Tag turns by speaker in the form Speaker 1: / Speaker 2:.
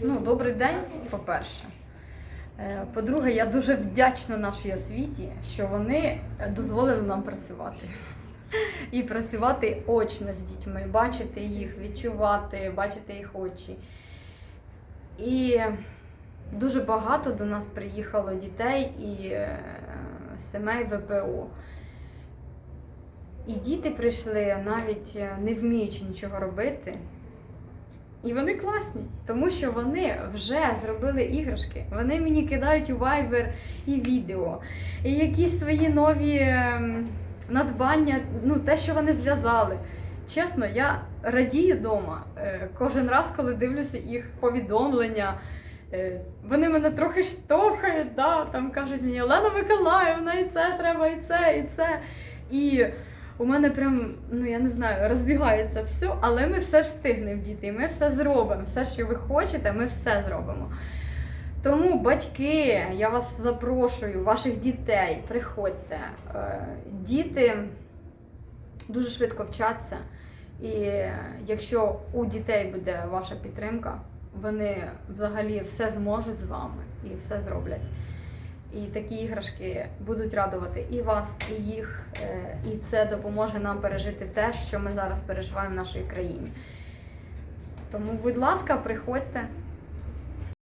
Speaker 1: Ну, добрий день, по-перше. Е, По-друге, я дуже вдячна нашій освіті, що вони дозволили нам працювати. І працювати очно з дітьми, бачити їх, відчувати, бачити їх очі. І дуже багато до нас приїхало дітей і е, сімей ВПО. І діти прийшли навіть е, не вміючи нічого робити. І вони класні, тому що вони вже зробили іграшки. Вони мені кидають у Viber і відео, і якісь свої нові ем, надбання, ну те, що вони зв'язали. Чесно, я радію вдома кожен раз, коли дивлюся їх повідомлення. Е, Вони мене трохи штовхають, да, там кажуть мені Олена Миколаївна, і це треба, і це, і це. І у мене прям, ну я не знаю, розбігається все, але ми все встигнемо, діти, ми все зробимо. Все, що ви хочете, ми все зробимо. Тому, батьки, я вас запрошую, ваших дітей, приходьте. Е, Діти дуже швидко вчаться. І якщо у дітей буде ваша підтримка, вони взагалі все зможуть з вами і все зроблять. І такі іграшки будуть радувати і вас, і їх, е, і це допоможе нам пережити те, що ми зараз переживаємо в нашій країні. Тому, будь ласка, приходьте,